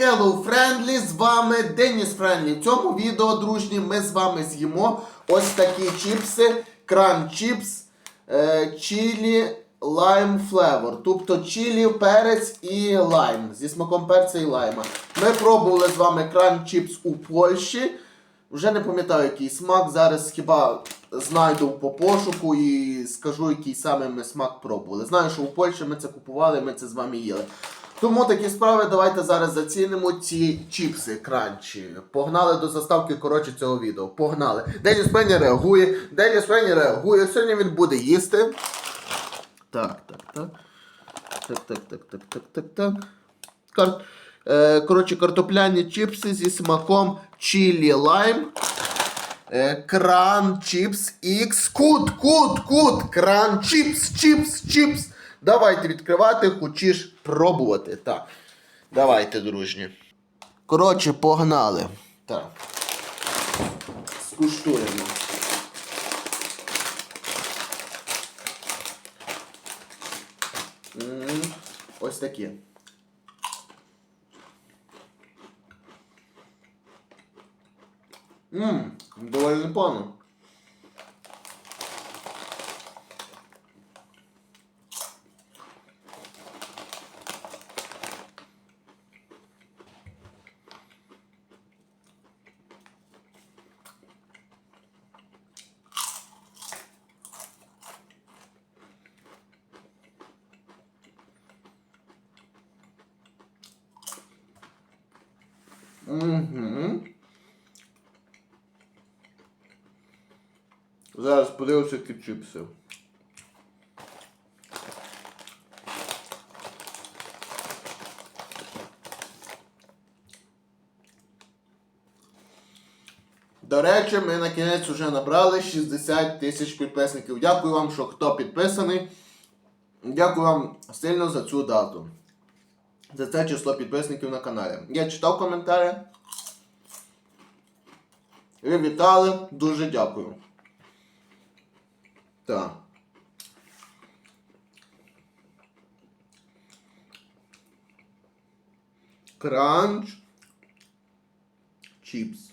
Hello Friendly, з вами Деніс Френдлі. В цьому відео, дружні, ми з вами з'їмо ось такі чіпси, кран чіпс, е, чілі, лайм флевор. Тобто чілі, перець і лайм. Зі смаком перця і лайма. Ми пробували з вами кран чіпс у Польщі. Вже не пам'ятаю, який смак. Зараз хіба знайду по пошуку і скажу, який саме ми смак пробували. Знаю, що у Польщі ми це купували, ми це з вами їли. Тому такі справи, давайте зараз зацінимо ці чіпси кранчі. Погнали до заставки коротше цього відео. Погнали. Деніс Пенні реагує. Деніс Пенні реагує. Сьогодні він буде їсти. Так, так, так. Так, так, так, так, так, так, так. Кар... Е, коротше, картопляні чіпси зі смаком чілі лайм. Е, кран чіпс X. Кут, кут, кут. Кран чіпс, чіпс, чіпс. Давайте відкривати, хочеш пробувати. Так. Давайте, дружні. Коротше, погнали. Так. Скуштуємо. Ось такі. Ммм, доволі непогано. Угу. Зараз подивимося, які чіпси. До речі, ми на кінець вже набрали 60 тисяч підписників. Дякую вам, що хто підписаний. Дякую вам сильно за цю дату. За це число підписників на каналі. Я читав коментарі. Ви вітали. Дуже дякую. Так. Кранч. Чіпс.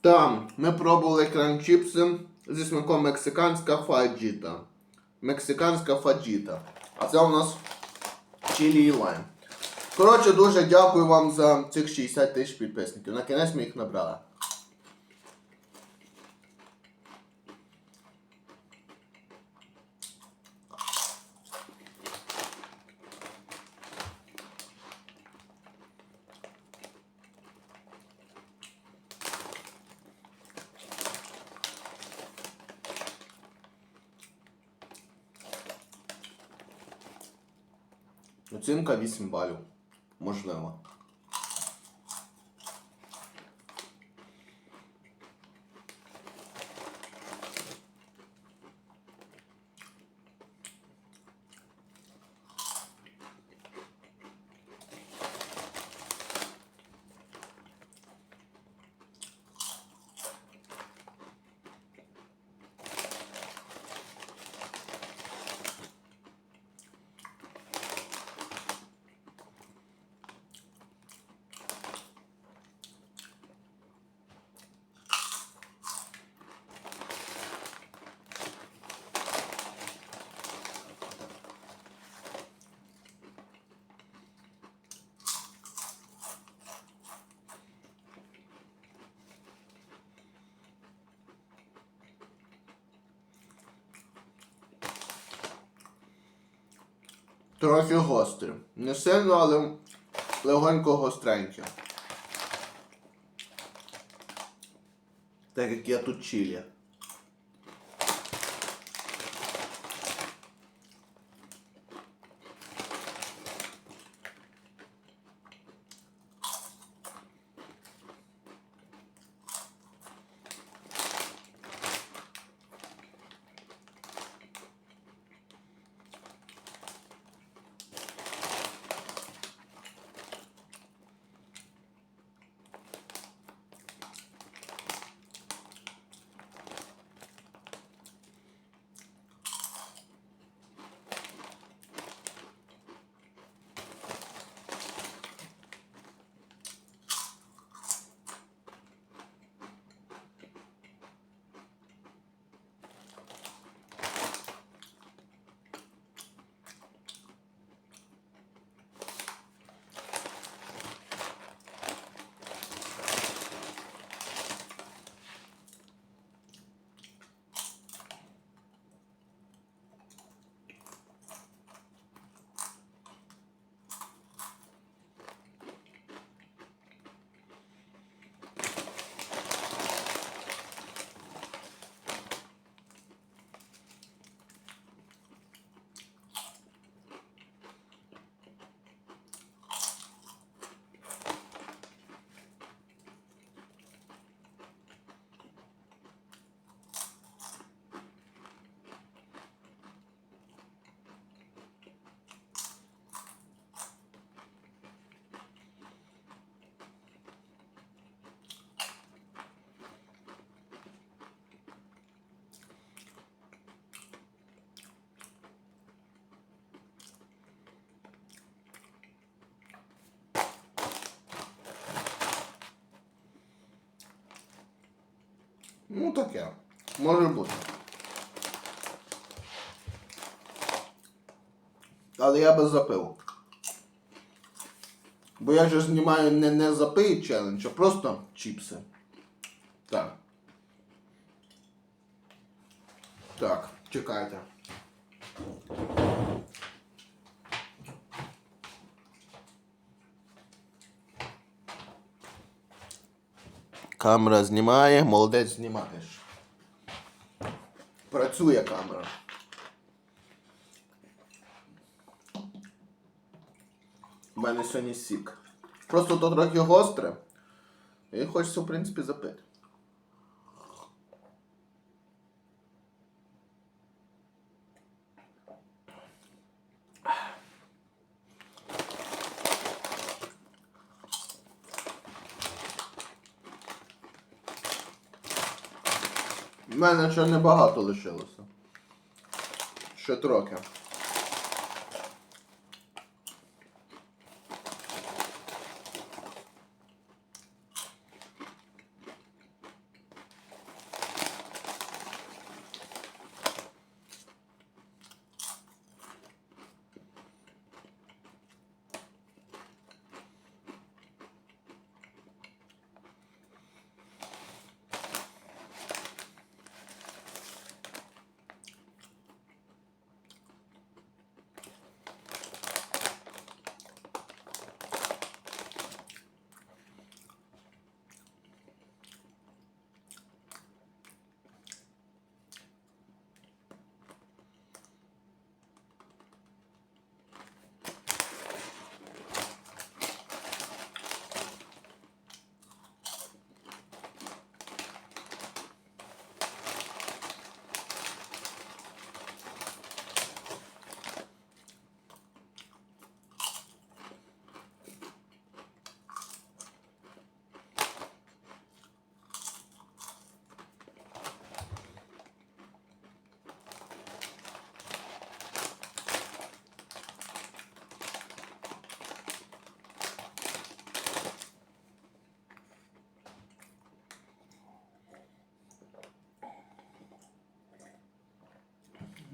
Там ми пробували кран чіпси зі смаком мексиканська фаджіта. Мексиканська фаджіта. А це у нас чилі і лайм. Коротше, дуже дякую вам за цих 60 тисяч підписників. На кінець ми їх набрали. Оцінка 8 балів. Можливо. Трохи гострі. Не сильно, але легонько гостреньке. Так як я тут чилі. Ну таке. Може бути. Але я би запив. Бо я же знімаю не, не запий челендж, а просто чіпси. Так. Так, чекайте. Камера знімає, молодець знімаєш. Працює камера. У мене сьогодні сік. Просто то трохи гостре. І хочеться, в принципі, запити. Мене ще небагато лишилося. Ще трохи.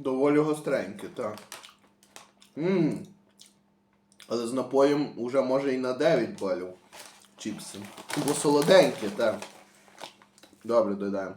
Доволі гостреньке, так. Ммм. Але з напоєм уже може і на 9 балів чіпси. Бо солоденькі, так. Добре, додаємо.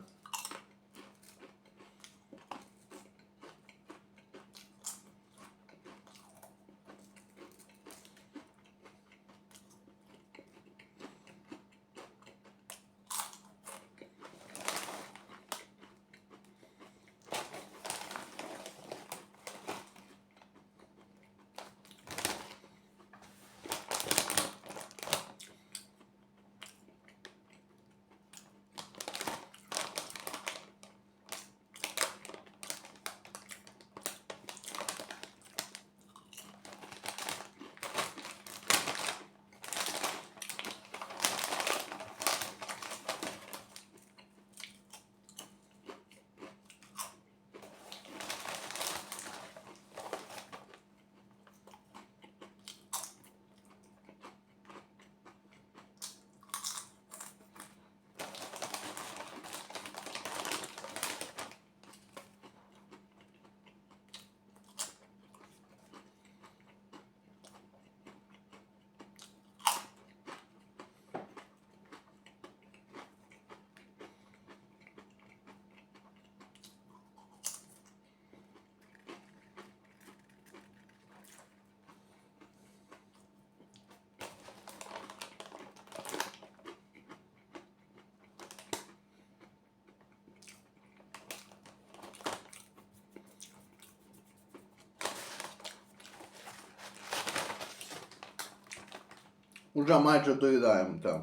Уже майже доїдаємо, так.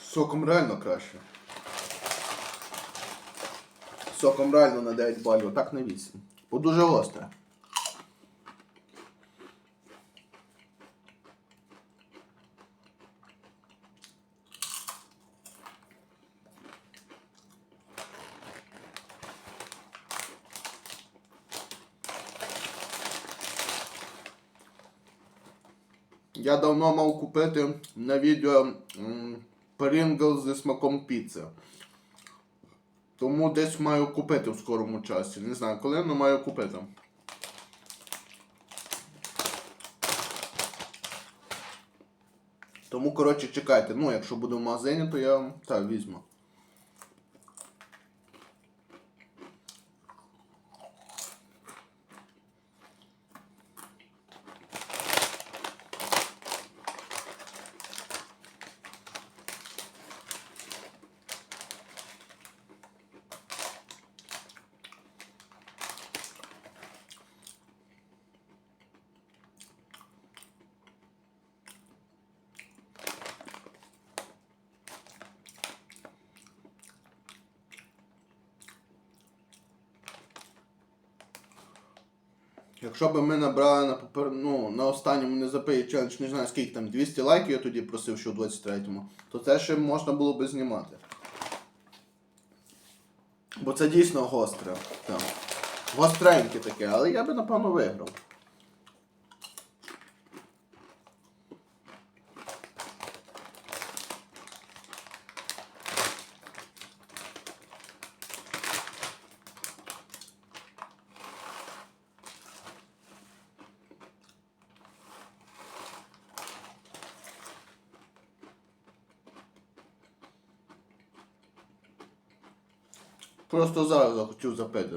Соком реально краще. Соком реально на 9 балів, так на 8. Бо дуже гостре. Я давно мав купити на відео Pringles зі смаком піци. Тому десь маю купити в скорому часі. Не знаю коли, але маю купити. Тому, коротше, чекайте. Ну, якщо буде в магазині, то я так візьму. Якщо б ми набрали на попер... ну, на останньому не запиє челендж, не знаю скільки там, 200 лайків я тоді просив, що у 23-му, то це ще можна було би знімати. Бо це дійсно гостре. Там. Гостреньке таке, але я би напевно виграв. Просто зараз захотів запити,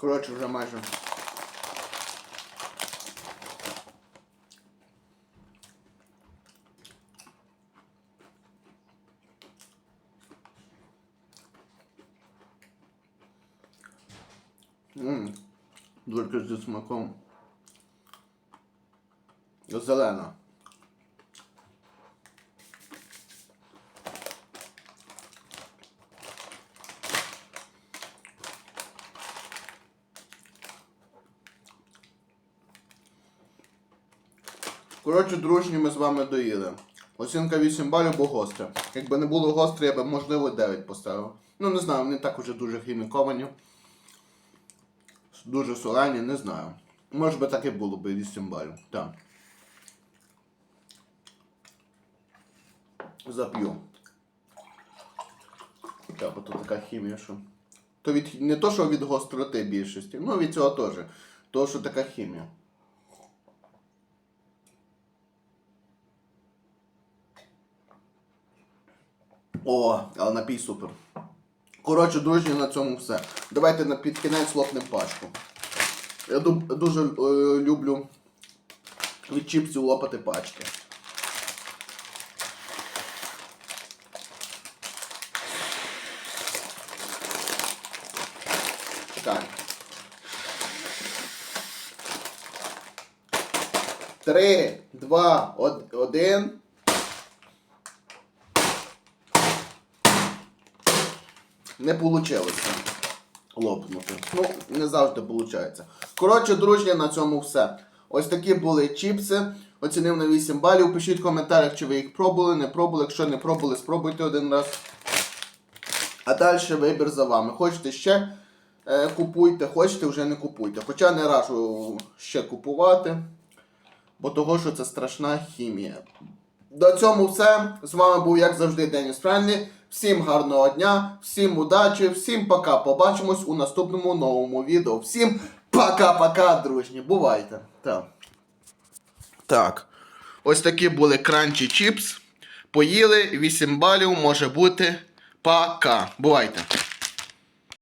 так. Коротше, вже майже. Ммм, дуже зі смаком. Зелена. Коротше, дружні ми з вами доїли. Оцінка 8 балів, бо гостре. Якби не було гостре, я б можливо 9 поставив. Ну не знаю, вони так уже дуже хіміковані. Дуже солені, не знаю. Може би так і було б 8 балів. Так. Зап'ю. Так, бо тут така хімія, що. То від, не то, що від гостроти більшості, ну від цього теж. То, що така хімія. О, але напій супер. Коротше, друзі, на цьому все. Давайте на під кінець лопнемо пачку. Я дуже е, люблю від чіпсів лопати пачки. Так. Три, два, од- один. Не вийшло лопнути. Ну, не завжди виходить. Коротше, дружні, на цьому все. Ось такі були чіпси. Оцінив на 8 балів. Пишіть в коментарях, чи ви їх пробували, не пробували. Якщо не пробували, спробуйте один раз. А далі вибір за вами. Хочете ще е, купуйте, хочете вже не купуйте. Хоча не раджу ще купувати, бо того, що це страшна хімія. До цьому все. З вами був, як завжди, Деніс Френлі. Всім гарного дня, всім удачі, всім пока. Побачимось у наступному новому відео. Всім пока-пока, дружні. Бувайте. Так. Так. Ось такі були кранчі чіпс. Поїли 8 балів може бути. Пока. Бувайте.